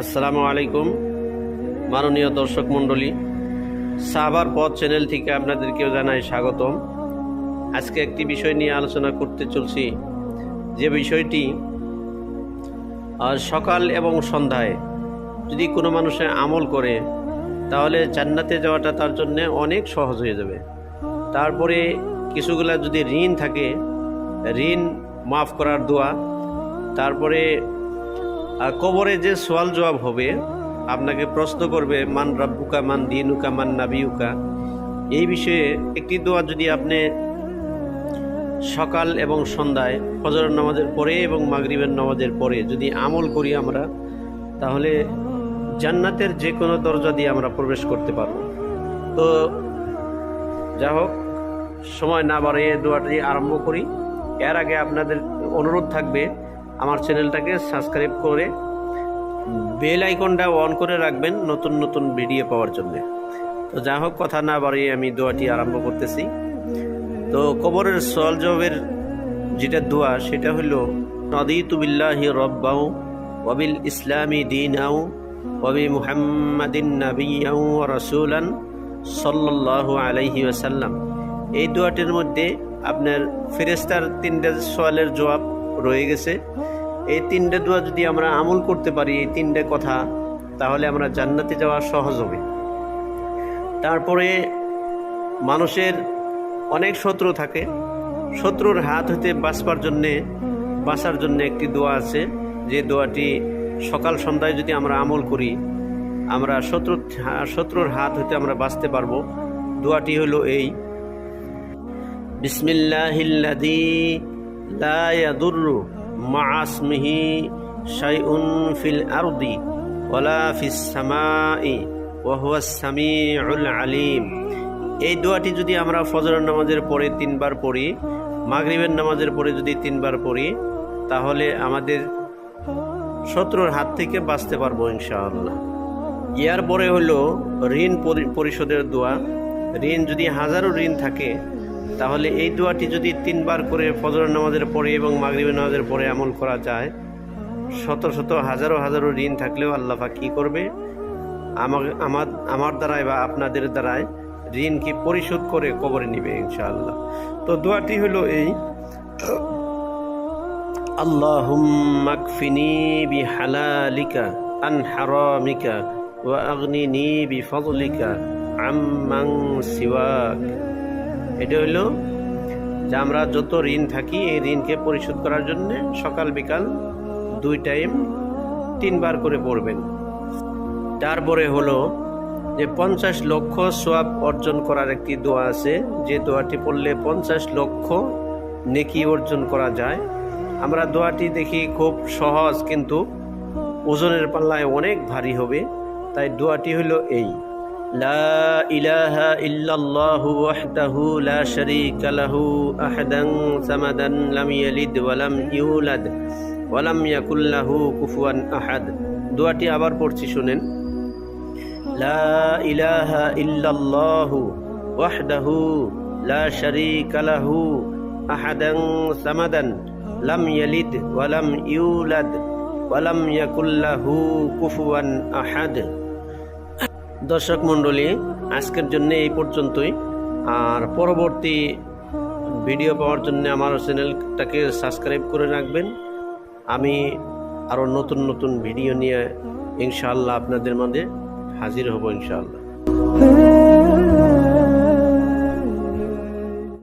আসসালামু আলাইকুম, মাননীয় দর্শক মণ্ডলী। সাহাবার পথ চ্যানেল থেকে আপনাদেরকেও জানাই স্বাগতম। আজকে একটি বিষয় নিয়ে আলোচনা করতে চলছি। যে বিষয়টি সকাল এবং সন্ধ্যায় যদি কোনো মানুষে আমল করে, তাহলে জান্নাতে যাওয়াটা তার জন্য অনেক সহজ হয়ে যাবে। তারপরে কিছুগুলা যদি ঋণ থাকে, ঋণ মাফ করার দোয়া, তারপরে কবরে যে সোয়াল জবাব হবে, আপনাকে প্রশ্ন করবে, মান রাব্বুকা, মান দিনুকা, মান নাবিউকা? এই বিষয়ে একটি দোয়া যদি আপনি সকাল এবং সন্ধ্যায় ফজর নামাজের পরে এবং মাগরিবের নামাজের পরে যদি আমল করি আমরা, তাহলে জান্নাতের যে কোনো দরজা দিয়ে আমরা প্রবেশ করতে পারব। তো যা হোক, সময় না বাড়িয়ে দোয়াটি আরম্ভ করি। এর আগে আপনাদের অনুরোধ থাকবে আমার চ্যানেলটাকে সাবস্ক্রাইব করে বেল আইকনটা অন করে রাখবেন নতুন নতুন ভিডিও পাওয়ার জন্য। তো যা হোক, কথা না বাড়িয়ে আমি দোয়াটি আরম্ভ করতেছি। তো কবরের সল জবের যেটা দোয়া, সেটা হলো নদী তুবিল্লাহি রব্বাউ ওয়াবিল ইসলামী দিন আউ ওয়াবি মুহাম্মাদিন নাবিয়াউ রসুলান সাল্লাল্লাহু আলাইহি ওয়াসাল্লাম। এই দোয়াটির মধ্যে আপনার ফেরেস্তার তিনটা সোয়ালের জবাব রয়ে গেছে। এই তিনটে দোয়া যদি আমরা আমল করতে পারি, এই তিনটে কথা, তাহলে আমরা জান্নাতে যাওয়া সহজ হবে। তারপরে মানুষের অনেক শত্রু থাকে। শত্রুর হাত হতে বাঁচবার জন্যে, বাঁচার জন্য একটি দোয়া আছে। যে দোয়াটি সকাল সন্ধ্যায় যদি আমরা আমল করি, আমরা শত্রু, শত্রুর হাত হতে আমরা বাঁচতে পারব। দোয়াটি হলো এই। বিসমিল্লাহিল্লাদি লা ইয়াদুররু মা আসমিহি শাইউন ফিল আরদি ওয়ালা ফিস সামাই ওয়া হুয়া আলিম এই দোয়াটি যদি আমরা ফজরের নামাজের পরে তিনবার পড়ি, মাগরিবের নামাজের পরে যদি তিনবার পড়ি, তাহলে আমাদের শত্রুর হাত থেকে বাঁচতে পারব ইনশাআল্লাহ। ইয়ার পরে হলো ঋণ পরি- পরিশোধের দোয়া। ঋণ যদি হাজারো ঋণ থাকে তাহলে এই দোয়াটি যদি তিনবার করে ফজরের নামাজের পরে এবং মাগরিবের নামাজের পরে আমল করা যায়, শত শত হাজারো হাজারো ঋণ থাকলেও আল্লাফা কী করবে? আমার আমার দ্বারাই বা আপনাদের দ্বারায় ঋণকে পরিশোধ করে কবরে নিবে ইনশাআল্লাহ। তো দোয়াটি হলো এই আল্লাহ আন ফজলিকা আম্মাং সিওয়াক। এটা হলো যে আমরা যত ঋণ থাকি, এই ঋণকে পরিশোধ করার জন্য সকাল বিকাল দুই টাইম তিনবার করে পড়বেন। তারপরে হলো যে পঞ্চাশ লক্ষ সোয়াব অর্জন করার একটি দোয়া আছে। যে দোয়াটি পড়লে পঞ্চাশ লক্ষ নেকি অর্জন করা যায়। আমরা দোয়াটি দেখি খুব সহজ, কিন্তু ওজনের পাল্লায় অনেক ভারী হবে। তাই দোয়াটি হলো এই। لا إله إلا الله وحده لا شريك له أحدا سمدا لم يلد ولم يولد ولم يكن له كفوا أحد। دواتي أبار পড়ছি شنن لا إله إلا الله وحده لا شريك له أحدا سمدا لم يلد ولم يولد ولم يكن له كفوا أحد। দর্শক মণ্ডলী, আজকের জন্য এই পর্যন্তই। আর পরবর্তী ভিডিও পাওয়ার জন্য আমার চ্যানেলটাকে সাবস্ক্রাইব করে রাখবেন। আমি আরও নতুন নতুন ভিডিও নিয়ে ইনশাল্লাহ আপনাদের মধ্যে হাজির হব ইনশাআল্লাহ।